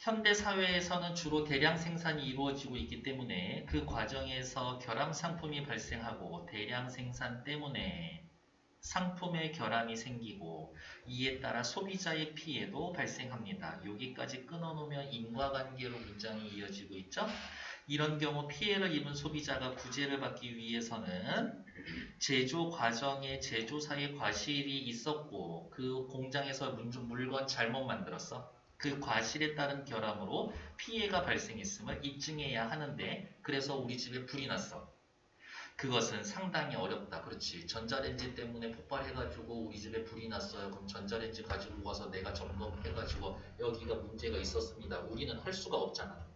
현대 사회에서는 주로 대량 생산이 이루어지고 있기 때문에 그 과정에서 결함 상품이 발생하고 대량 생산 때문에 상품의 결함이 생기고 이에 따라 소비자의 피해도 발생합니다. 여기까지 끊어놓으면 인과관계로 문장이 이어지고 있죠. 이런 경우 피해를 입은 소비자가 구제를 받기 위해서는 제조 과정에 제조사의 과실이 있었고 그 공장에서 물건 잘못 만들었어. 그 과실에 따른 결함으로 피해가 발생했음을 입증해야 하는데 그래서 우리 집에 불이 났어. 그것은 상당히 어렵다. 그렇지. 전자레인지 때문에 폭발해가지고 우리 집에 불이 났어요. 그럼 전자레인지 가지고 가서 내가 점검해가지고 여기가 문제가 있었습니다. 우리는 할 수가 없잖아.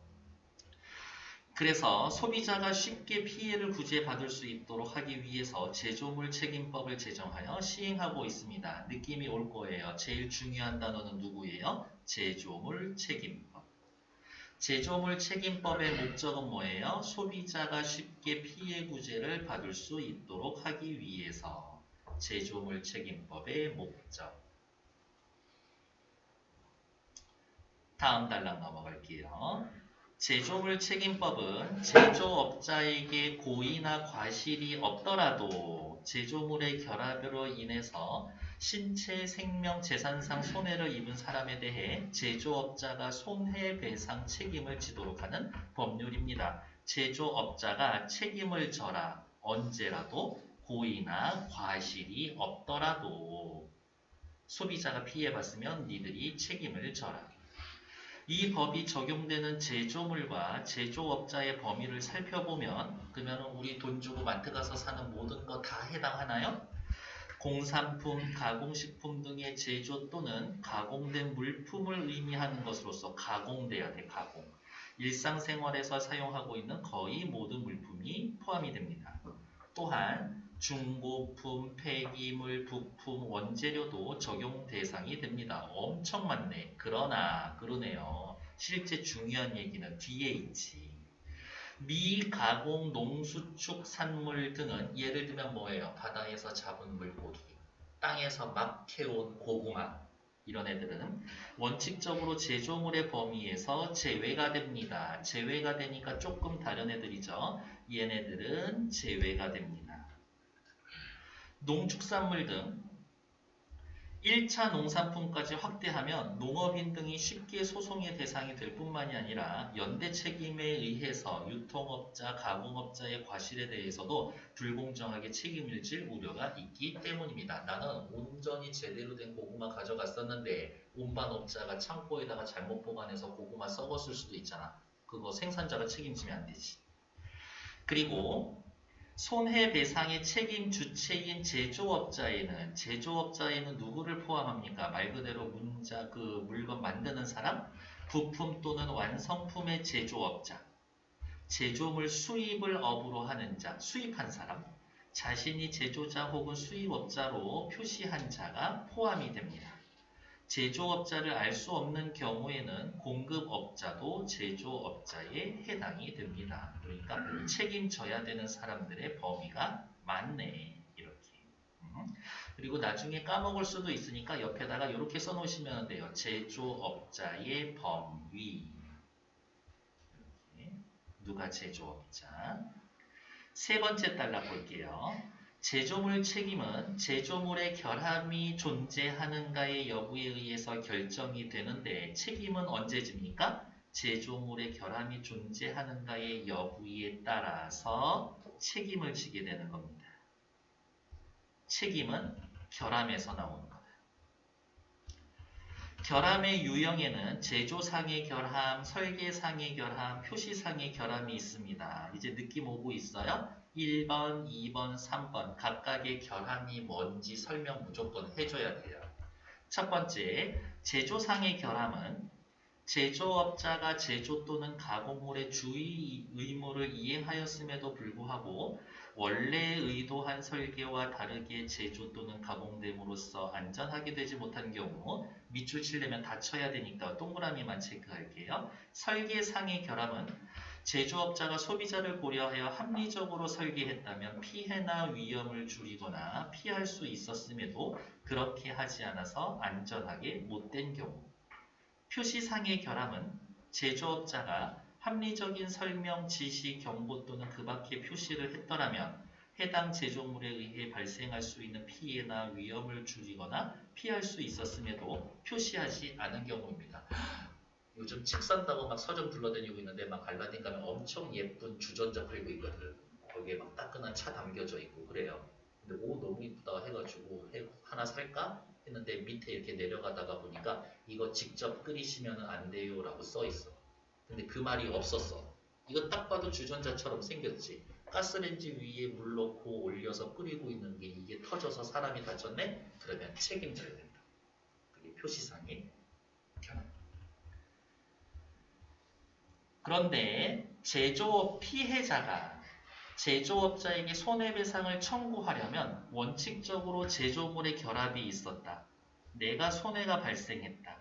그래서 소비자가 쉽게 피해를 구제받을 수 있도록 하기 위해서 제조물 책임법을 제정하여 시행하고 있습니다. 느낌이 올 거예요. 제일 중요한 단어는 누구예요? 제조물 책임법. 제조물 책임법의 목적은 뭐예요? 소비자가 쉽게 피해 구제를 받을 수 있도록 하기 위해서 제조물 책임법의 목적. 다음 단락 넘어갈게요. 제조물 책임법은 제조업자에게 고의나 과실이 없더라도 제조물의 결합으로 인해서 신체, 생명, 재산상 손해를 입은 사람에 대해 제조업자가 손해배상 책임을 지도록 하는 법률입니다. 제조업자가 책임을 져라 언제라도 고의나 과실이 없더라도 소비자가 피해봤으면 니들이 책임을 져라. 이 법이 적용되는 제조물과 제조업자의 범위를 살펴보면 그러면 우리 돈 주고 마트 가서 사는 모든 거 다 해당하나요? 공산품, 가공식품 등의 제조 또는 가공된 물품을 의미하는 것으로서 가공돼야 돼, 가공. 일상생활에서 사용하고 있는 거의 모든 물품이 포함이 됩니다. 또한 중고품, 폐기물, 부품, 원재료도 적용 대상이 됩니다. 엄청 많네. 그러나 그러네요. 실제 중요한 얘기는 뒤에 있지. 미가공 농수축 산물 등은 예를 들면 뭐예요? 바다에서 잡은 물고기, 땅에서 막 캐온 고구마 이런 애들은 원칙적으로 제조물의 범위에서 제외가 됩니다. 제외가 되니까 조금 다른 애들이죠. 얘네들은 제외가 됩니다. 농축산물 등 1차 농산품까지 확대하면 농업인 등이 쉽게 소송의 대상이 될 뿐만이 아니라 연대 책임에 의해서 유통업자, 가공업자의 과실에 대해서도 불공정하게 책임을 질 우려가 있기 때문입니다. 나는 온전히 제대로 된 고구마 가져갔었는데 운반업자가 창고에다가 잘못 보관해서 고구마 썩었을 수도 있잖아. 그거 생산자가 책임지면 안 되지. 그리고 손해배상의 책임 주체인 제조업자에는 제조업자에는 누구를 포함합니까? 말 그대로 문자 그 물건 만드는 사람, 부품 또는 완성품의 제조업자, 제조물 수입을 업으로 하는 자, 수입한 사람, 자신이 제조자 혹은 수입업자로 표시한 자가 포함이 됩니다. 제조업자를 알 수 없는 경우에는 공급업자도 제조업자에 해당이 됩니다. 그러니까 책임져야 되는 사람들의 범위가 많네. 이렇게. 음. 그리고 나중에 까먹을 수도 있으니까 옆에다가 이렇게 써놓으시면 돼요. 제조업자의 범위. 누가 제조업자? 세 번째 달락 볼게요. 제조물 책임은 제조물의 결함이 존재하는가의 여부에 의해서 결정이 되는데 책임은 언제 집니까? 제조물의 결함이 존재하는가의 여부에 따라서 책임을 지게 되는 겁니다. 책임은 결함에서 나오는 거다. 결함의 유형에는 제조상의 결함, 설계상의 결함, 표시상의 결함이 있습니다. 이제 느낌 오고 있어요? 1번, 2번, 3번 각각의 결함이 뭔지 설명 무조건 해줘야 돼요. 첫 번째, 제조상의 결함은 제조업자가 제조 또는 가공물의 주의 의무를 이행하였음에도 불구하고 원래 의도한 설계와 다르게 제조 또는 가공됨으로써 안전하게 되지 못한 경우 밑줄 칠려면 닫혀야 되니까 동그라미만 체크할게요. 설계상의 결함은 제조업자가 소비자를 고려하여 합리적으로 설계했다면 피해나 위험을 줄이거나 피할 수 있었음에도 그렇게 하지 않아서 안전하게 못된 경우 표시상의 결함은 제조업자가 합리적인 설명, 지시, 경고 또는 그 밖의 표시를 했더라면 해당 제조물에 의해 발생할 수 있는 피해나 위험을 줄이거나 피할 수 있었음에도 표시하지 않은 경우입니다. 요즘 책 산다고 막 서점 불러다니고 있는데 막 알라딘 가면 엄청 예쁜 주전자 팔고 있거든. 거기에 막 따끈한 차 담겨져 있고 그래요. 근데 오 너무 이쁘다 해가지고 해- 하나 살까 했는데 밑에 이렇게 내려가다가 보니까 이거 직접 끓이시면 안 돼요라고 써 있어. 근데 그 말이 없었어. 이거 딱 봐도 주전자처럼 생겼지. 가스레인지 위에 물 넣고 올려서 끓이고 있는 게 이게 터져서 사람이 다쳤네? 그러면 책임져야 된다. 그게 표시상의 견해. 그런데 제조업 피해자가 제조업자에게 손해배상을 청구하려면 원칙적으로 제조물의 결합이 있었다. 내가 손해가 발생했다.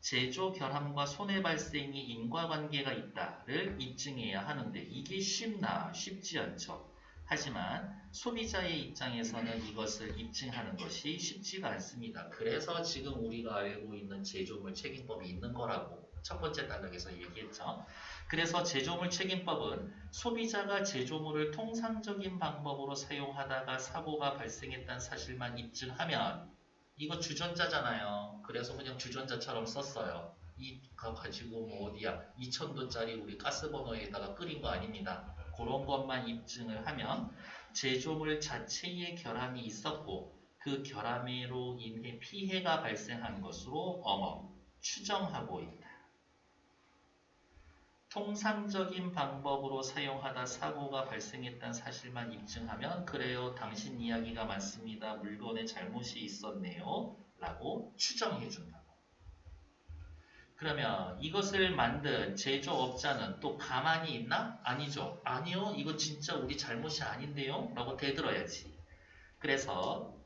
제조 결함과 손해 발생이 인과관계가 있다를 입증해야 하는데 이게 쉽나 쉽지 않죠. 하지만 소비자의 입장에서는 이것을 입증하는 것이 쉽지가 않습니다. 그래서 지금 우리가 알고 있는 제조물 책임법이 있는 거라고 첫 번째 단락에서 얘기했죠. 그래서 제조물 책임법은 소비자가 제조물을 통상적인 방법으로 사용하다가 사고가 발생했다는 사실만 입증하면 이거 주전자잖아요. 그래서 그냥 주전자처럼 썼어요. 이거 가지고 뭐 어디야 2,000도짜리 우리 가스버너에다가 끓인 거 아닙니다. 그런 것만 입증을 하면 제조물 자체에 결함이 있었고 그 결함으로 인해 피해가 발생한 것으로 어머 추정하고 있다. 통상적인 방법으로 사용하다 사고가 발생했다는 사실만 입증하면 그래요. 당신 이야기가 맞습니다. 물건에 잘못이 있었네요. 라고 추정해 준다고. 그러면 이것을 만든 제조업자는 또 가만히 있나? 아니죠. 아니요. 이거 진짜 우리 잘못이 아닌데요. 라고 대들어야지. 그래서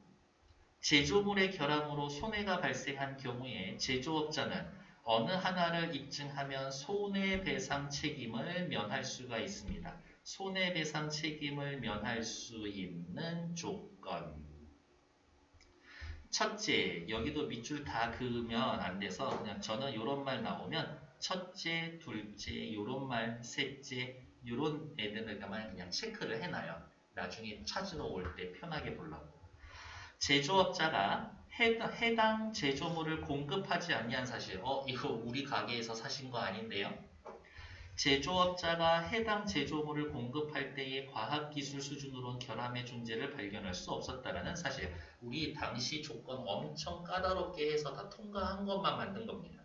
제조물의 결함으로 손해가 발생한 경우에 제조업자는 어느 하나를 입증하면 손해배상 책임을 면할 수가 있습니다. 손해배상 책임을 면할 수 있는 조건. 첫째, 여기도 밑줄 다 그으면 안 돼서 그냥 저는 이런 말 나오면 첫째, 둘째, 이런 말, 셋째, 이런 애들을 가만 그냥 체크를 해놔요. 나중에 찾으러 올 때 편하게 보려고. 제조업자가 해당, 제조물을 공급하지 아니한 사실, 어, 이거 우리 가게에서 사신 거 아닌데요? 제조업자가 해당 제조물을 공급할 때의 과학기술 수준으로는 결함의 존재를 발견할 수 없었다는 사실. 우리 당시 조건 엄청 까다롭게 해서 다 통과한 것만 만든 겁니다.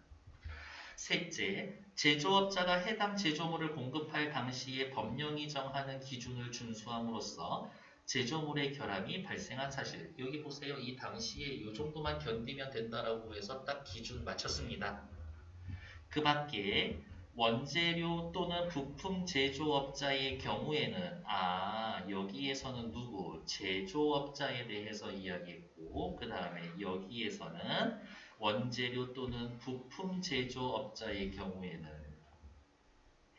셋째, 제조업자가 해당 제조물을 공급할 당시에 법령이 정하는 기준을 준수함으로써 제조물의 결함이 발생한 사실. 여기 보세요. 이 당시에 이 정도만 견디면 된다라고 해서 딱 기준 맞췄습니다. 그 밖에 원재료 또는 부품 제조업자의 경우에는 아 여기에서는 누구 제조업자에 대해서 이야기했고 그 다음에 여기에서는 원재료 또는 부품 제조업자의 경우에는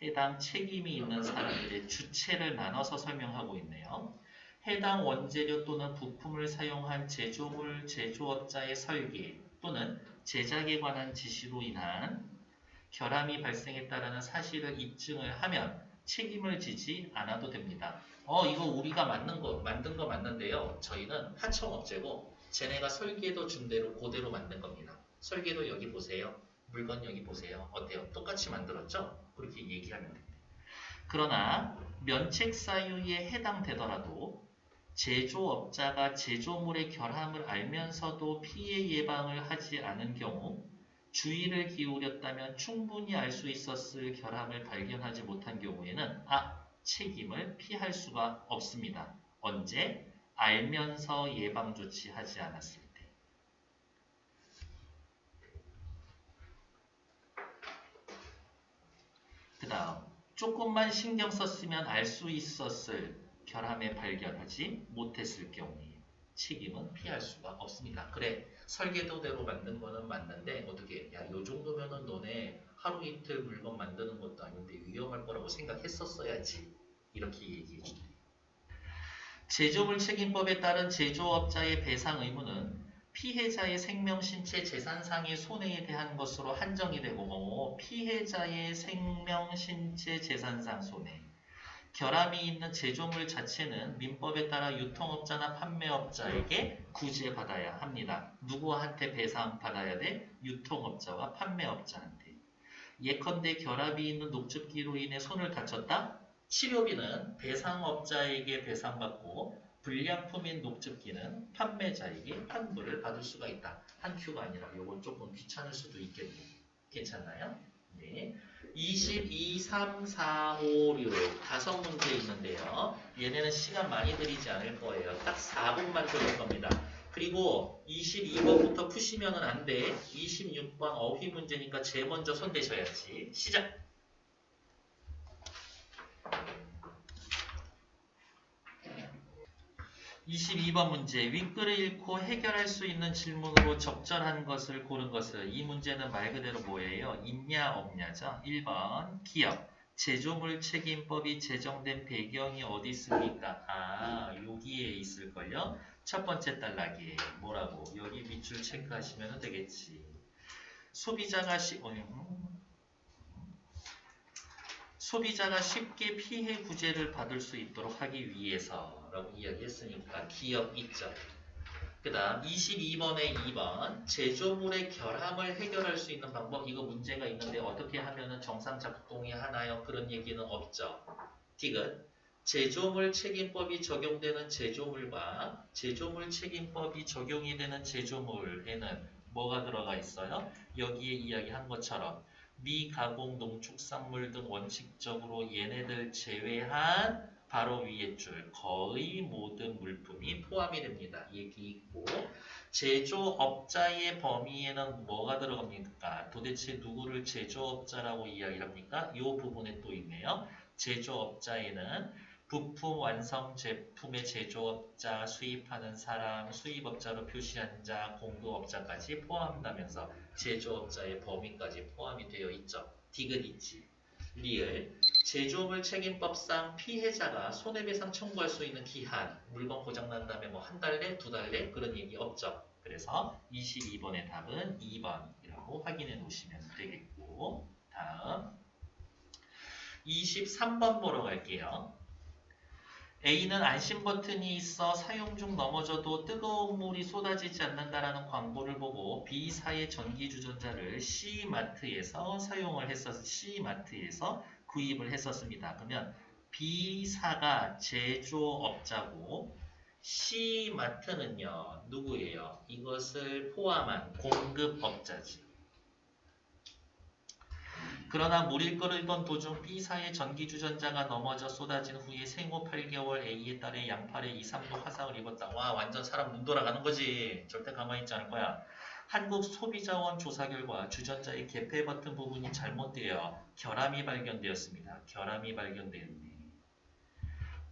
해당 책임이 있는 사람들의 주체를 나눠서 설명하고 있네요. 해당 원재료 또는 부품을 사용한 제조물 제조업자의 설계 또는 제작에 관한 지시로 인한 결함이 발생했다라는 사실을 입증을 하면 책임을 지지 않아도 됩니다. 어 이거 우리가 맞는 거 만든 거 맞는데요. 저희는 하청업체고 쟤네가 설계도 준 대로 그대로 만든 겁니다. 설계도 여기 보세요. 물건 여기 보세요. 어때요? 똑같이 만들었죠? 그렇게 얘기하면 됩니다. 그러나 면책 사유에 해당되더라도 제조업자가 제조물의 결함을 알면서도 피해 예방을 하지 않은 경우 주의를 기울였다면 충분히 알 수 있었을 결함을 발견하지 못한 경우에는 아 책임을 피할 수가 없습니다. 언제? 알면서 예방 조치하지 않았을 때. 그 다음 조금만 신경 썼으면 알 수 있었을 결함의 발견하지 못했을 경우에 책임은 피할 수가 없습니다. 그래 설계도대로 만든 거는 맞는데 어떻게 야요 정도면은 너네 하루 이틀 물건 만드는 것도 아닌데 위험할 거라고 생각했었어야지 이렇게 얘기해 주네. 제조물 책임법에 따른 제조업자의 배상 의무는 피해자의 생명, 신체, 재산상의 손해에 대한 것으로 한정이 되고 피해자의 생명, 신체, 재산상 손해. 결함이 있는 제조물 자체는 민법에 따라 유통업자나 판매업자에게 구제받아야 합니다. 누구한테 배상받아야 돼? 유통업자와 판매업자한테. 예컨대 결합이 있는 녹즙기로 인해 손을 다쳤다? 치료비는 배상업자에게 배상받고 불량품인 녹즙기는 판매자에게 환불을 받을 수가 있다. 한 큐가 아니라 이건 조금 귀찮을 수도 있겠네요. 괜찮나요? 네. 22, 3, 4, 5, 6 다섯 문제 있는데요. 얘네는 시간 많이 들이지 않을 거예요. 딱 4분만 들을 겁니다. 그리고 22번부터 푸시면은 안 돼. 26번 어휘 문제니까 제일 먼저 손 대셔야지. 시작! 22번 문제 윗글을 읽고 해결할 수 있는 질문으로 적절한 것을 고른 것을 이 문제는 말 그대로 뭐예요? 있냐 없냐죠? 1번 기업 제조물 책임법이 제정된 배경이 어디 있습니까? 아 여기에 있을걸요? 첫 번째 단락에 뭐라고? 여기 밑줄 체크하시면 되겠지 소비자가 시... 어, 음. 소비자가 쉽게 피해 구제를 받을 수 있도록 하기 위해서 라고 이야기했으니까 기업 있죠. 그 다음 22번에 2번 제조물의 결함을 해결할 수 있는 방법 이거 문제가 있는데 어떻게 하면 정상 작동이 하나요? 그런 얘기는 없죠. 디귿 제조물 책임법이 적용되는 제조물과 제조물 책임법이 적용이 되는 제조물에는 뭐가 들어가 있어요? 여기에 이야기한 것처럼 미가공 농축산물 등 원칙적으로 얘네들 제외한 바로 위에 줄 거의 모든 물품이 포함이 됩니다. 얘기 있고 제조업자의 범위에는 뭐가 들어갑니까? 도대체 누구를 제조업자라고 이야기합니까? 이 부분에 또 있네요. 제조업자에는 부품 완성 제품의 제조업자, 수입하는 사람, 수입업자로 표시한 자, 공급업자까지 포함한다면서 제조업자의 범위까지 포함이 되어 있죠. 디귿 있지. 리을 제조물 책임법상 피해자가 손해배상 청구할 수 있는 기한 물건 고장난 다음에 뭐 한 달 내, 두 달 내 그런 얘기 없죠. 그래서 22번의 답은 2번이라고 확인해 놓으시면 되겠고 다음 23번 보러 갈게요. A는 안심 버튼이 있어 사용 중 넘어져도 뜨거운 물이 쏟아지지 않는다라는 광고를 보고 B사의 전기 주전자를 C마트에서 사용을 했었 C마트에서 구입을 했었습니다. 그러면 B사가 제조업자고 C마트는요 누구예요? 이것을 포함한 공급업자지. 그러나 물을 끓이던 도중 B사의 전기주전자가 넘어져 쏟아진 후에 생후 8개월 A에 딸의 양팔에 2, 3도 화상을 입었다. 와 완전 사람 눈 돌아가는 거지. 절대 가만히 있지 않을 거야. 한국 소비자원 조사 결과 주전자의 개폐 버튼 부분이 잘못되어 결함이 발견되었습니다. 결함이 발견되었네.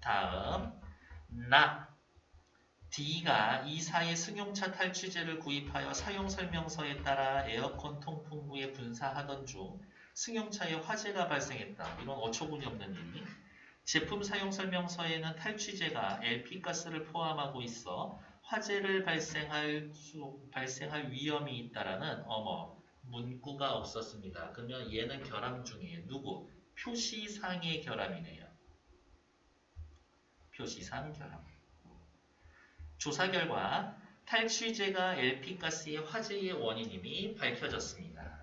다음 나 D가 이사의 승용차 탈취제를 구입하여 사용설명서에 따라 에어컨 통풍부에 분사하던 중 승용차에 화재가 발생했다. 이런 어처구니 없는 얘기. 제품 사용 설명서에는 탈취제가 LP가스를 포함하고 있어 화재를 발생할 수, 발생할 위험이 있다라는 어머 문구가 없었습니다. 그러면 얘는 결함 중에 누구? 표시상의 결함이네요. 표시상 결함. 조사 결과 탈취제가 LP가스의 화재의 원인임이 밝혀졌습니다.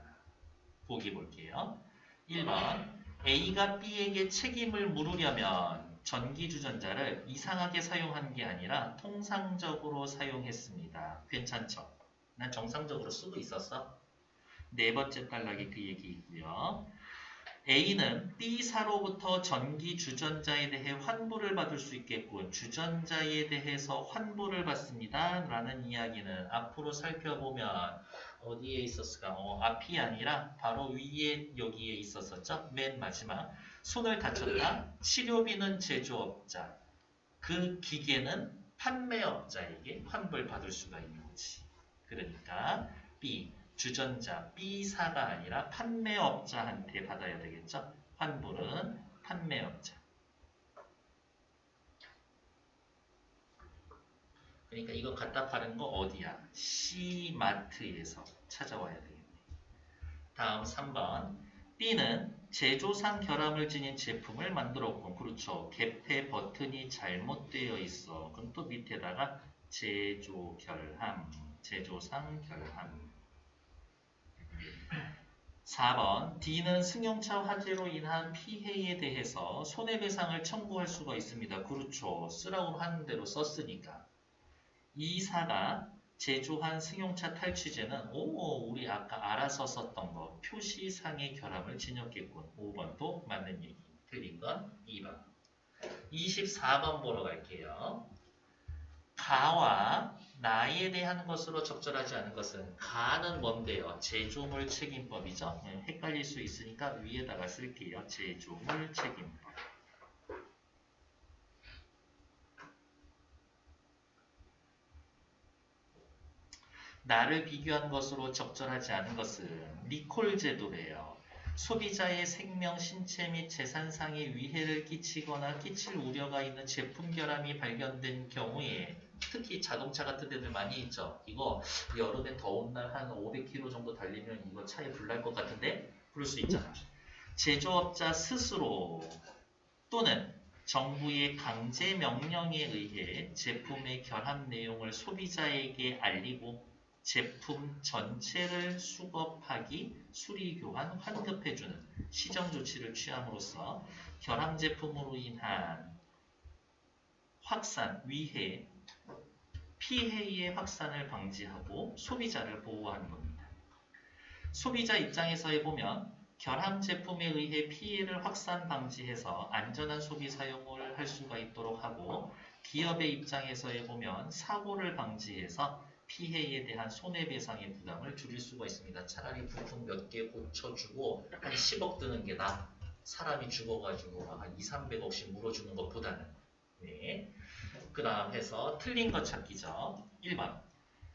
보기 볼게요. 1번 A가 B에게 책임을 물으려면 전기주전자를 이상하게 사용한 게 아니라 통상적으로 사용했습니다. 괜찮죠? 난 정상적으로 쓰고 있었어. 네 번째 단락에 그 얘기 있고요. A는 B사로부터 전기 주전자에 대해 환불을 받을 수 있겠군. 주전자에 대해서 환불을 받습니다. 라는 이야기는 앞으로 살펴보면 어디에 있었을까? 어, 앞이 아니라 바로 위에 여기에 있었었죠. 맨 마지막. 손을 다쳤다. 치료비는 제조업자. 그 기계는 판매업자에게 환불받을 수가 있는 거지. 그러니까 B. 주전자 B사가 아니라 판매업자한테 받아야 되겠죠. 환불은 판매업자. 그러니까 이거 갖다 파는 거 어디야? C마트에서 찾아와야 되겠네. 다음 3번. B는 제조상 결함을 지닌 제품을 만들었고 그렇죠. 개폐 버튼이 잘못되어 있어. 그럼 또 밑에다가 제조 결함, 제조상 결함. 4번 D는 승용차 화재로 인한 피해에 대해서 손해배상을 청구할 수가 있습니다. 그렇죠. 쓰라고 하는 대로 썼으니까. 이사가 제조한 승용차 탈취제는 오 우리 아까 알아서 썼던 거 표시상의 결함을 지녔겠군. 5번도 맞는 얘기. 틀린 건 2번. 24번 보러 갈게요. 가와 나에 대한 것으로 적절하지 않은 것은 가는 뭔데요? 제조물 책임법이죠. 네, 헷갈릴 수 있으니까 위에다가 쓸게요. 제조물 책임법. 나를 비교한 것으로 적절하지 않은 것은 리콜 제도래요. 소비자의 생명, 신체 및 재산상의 위해를 끼치거나 끼칠 우려가 있는 제품 결함이 발견된 경우에 특히 자동차 같은 데들 많이 있죠. 이거 여름에 더운 날 한 500km 정도 달리면 이거 차에 불날 것 같은데 그럴 수 있잖아. 제조업자 스스로 또는 정부의 강제 명령에 의해 제품의 결함 내용을 소비자에게 알리고 제품 전체를 수급하기, 수리 교환, 환급해주는 시정 조치를 취함으로써 결함 제품으로 인한 확산, 위해, 피해의 확산을 방지하고 소비자를 보호하는 겁니다. 소비자 입장에서 보면 결함 제품에 의해 피해를 확산 방지해서 안전한 소비 사용을 할 수가 있도록 하고 기업의 입장에서 보면 사고를 방지해서 피해에 대한 손해배상의 부담을 줄일 수가 있습니다. 차라리 부품 몇 개 고쳐주고 한 10억 드는 게 나. 사람이 죽어가지고 한 2, 300억씩 물어주는 것보다는. 네. 그 다음 해서 틀린 것 찾기죠. 1번.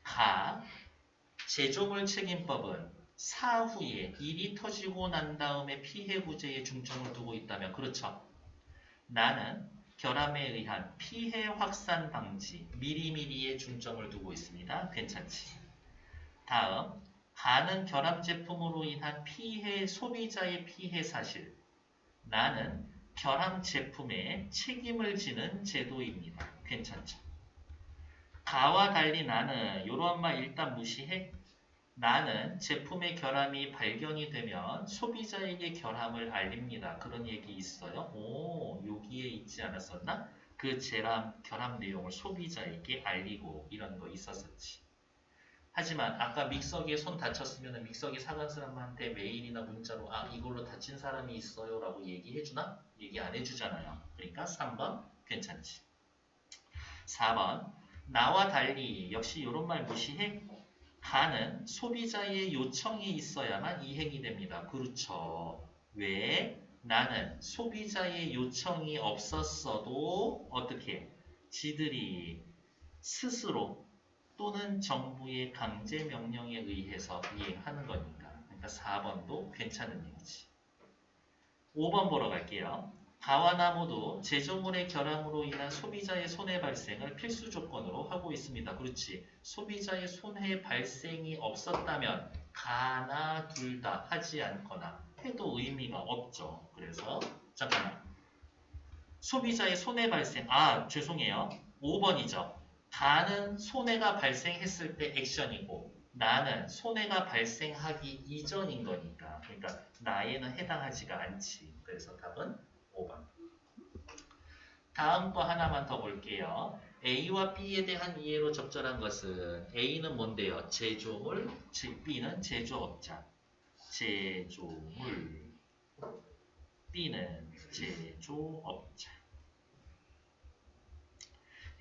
가. 제조물 책임법은 사후에 일이 터지고 난 다음에 피해 구제에 중점을 두고 있다면 그렇죠. 나는 결함에 의한 피해 확산 방지, 미리미리에 중점을 두고 있습니다. 괜찮지? 다음, 가는 결함 제품으로 인한 피해, 소비자의 피해 사실. 나는 결함 제품에 책임을 지는 제도입니다. 괜찮죠? 가와 달리 나는 이런 말 일단 무시해. 나는 제품의 결함이 발견이 되면 소비자에게 결함을 알립니다. 그런 얘기 있어요? 오, 여기에 있지 않았었나? 그 제람, 결함 내용을 소비자에게 알리고 이런 거 있었었지. 하지만 아까 믹서기에 손 다쳤으면 믹서기 사간 사람한테 메일이나 문자로 아 이걸로 다친 사람이 있어요 라고 얘기해주나? 얘기 안 해주잖아요. 그러니까 3번 괜찮지. 4번 나와 달리 역시 이런 말 무시해? 가는 소비자의 요청이 있어야만 이행이 됩니다. 그렇죠. 왜? 나는 소비자의 요청이 없었어도 어떻게 지들이 스스로 또는 정부의 강제 명령에 의해서 이행하는 거니까. 그러니까 4번도 괜찮은 얘기지. 5번 보러 갈게요. 가와나 모두 제조물의 결함으로 인한 소비자의 손해 발생을 필수 조건으로 하고 있습니다. 그렇지. 소비자의 손해 발생이 없었다면 가나 둘 다 하지 않거나 해도 의미가 없죠. 그래서 잠깐만. 소비자의 손해 발생. 아 죄송해요. 5번이죠. 가는 손해가 발생했을 때 액션이고 나는 손해가 발생하기 이전인 거니까. 그러니까 나에는 해당하지가 않지. 그래서 답은 5번. 다음 거 하나만 더 볼게요. A와 B에 대한 이해로 적절한 것은 A는 뭔데요? 제조물, B는 제조업자. 제조물, B는 제조업자.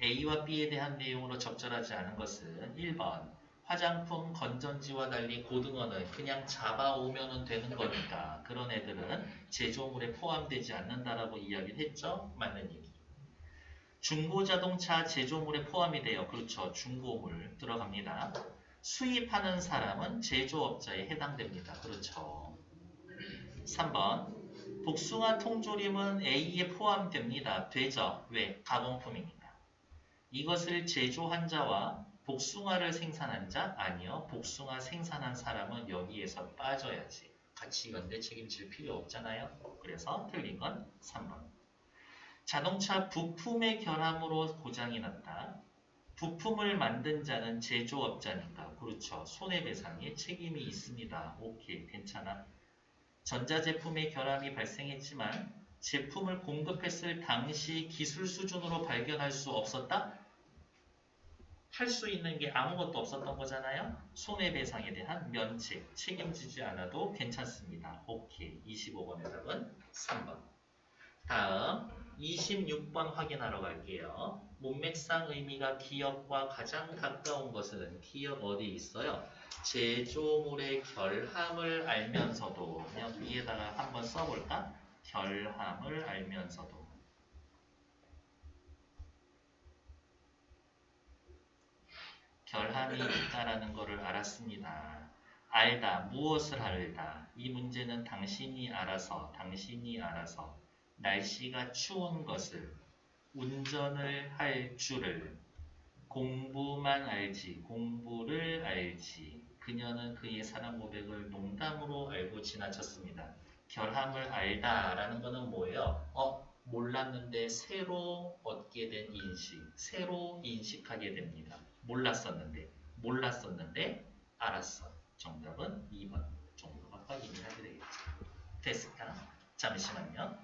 A와 B에 대한 내용으로 적절하지 않은 것은 1번 화장품, 건전지와 달리 고등어는 그냥 잡아오면 되는 거니까 그런 애들은 제조물에 포함되지 않는다라고 이야기를 했죠? 맞는 얘기. 중고자동차 제조물에 포함이 돼요. 그렇죠. 중고물 들어갑니다. 수입하는 사람은 제조업자에 해당됩니다. 그렇죠. 3번 복숭아 통조림은 A에 포함됩니다. 되죠. 왜? 가공품입니다. 이것을 제조한 자와 복숭아를 생산한 자? 아니요. 복숭아 생산한 사람은 여기에서 빠져야지. 같이 연대 책임질 필요 없잖아요. 그래서 틀린 건 3번. 자동차 부품의 결함으로 고장이 났다. 부품을 만든 자는 제조업자니까 그렇죠. 손해배상에 책임이 있습니다. 오케이 괜찮아. 전자제품의 결함이 발생했지만 제품을 공급했을 당시 기술 수준으로 발견할 수 없었다? 할 수 있는 게 아무것도 없었던 거잖아요. 손해배상에 대한 면책, 책임지지 않아도 괜찮습니다. 오케이. 25번의 답은 3번. 다음 26번 확인하러 갈게요. 문맥상 의미가 기업과 가장 가까운 것은 기업 어디 있어요? 제조물의 결함을 알면서도 그냥 위에다가 한번 써볼까? 결함을 알면서도 결함이 있다라는 것을 알았습니다. 알다, 무엇을 알다. 이 문제는 당신이 알아서, 당신이 알아서 날씨가 추운 것을, 운전을 할 줄을, 공부만 알지, 공부를 알지. 그녀는 그의 사랑 고백을 농담으로 알고 지나쳤습니다. 결함을 알다라는 것은 뭐예요? 어, 몰랐는데 새로 얻게 된 인식, 새로 인식하게 됩니다. 몰랐었는데, 몰랐었는데 알았어. 정답은 2번 정도가 확인이 하게 되겠죠. 됐을까? 잠시만요.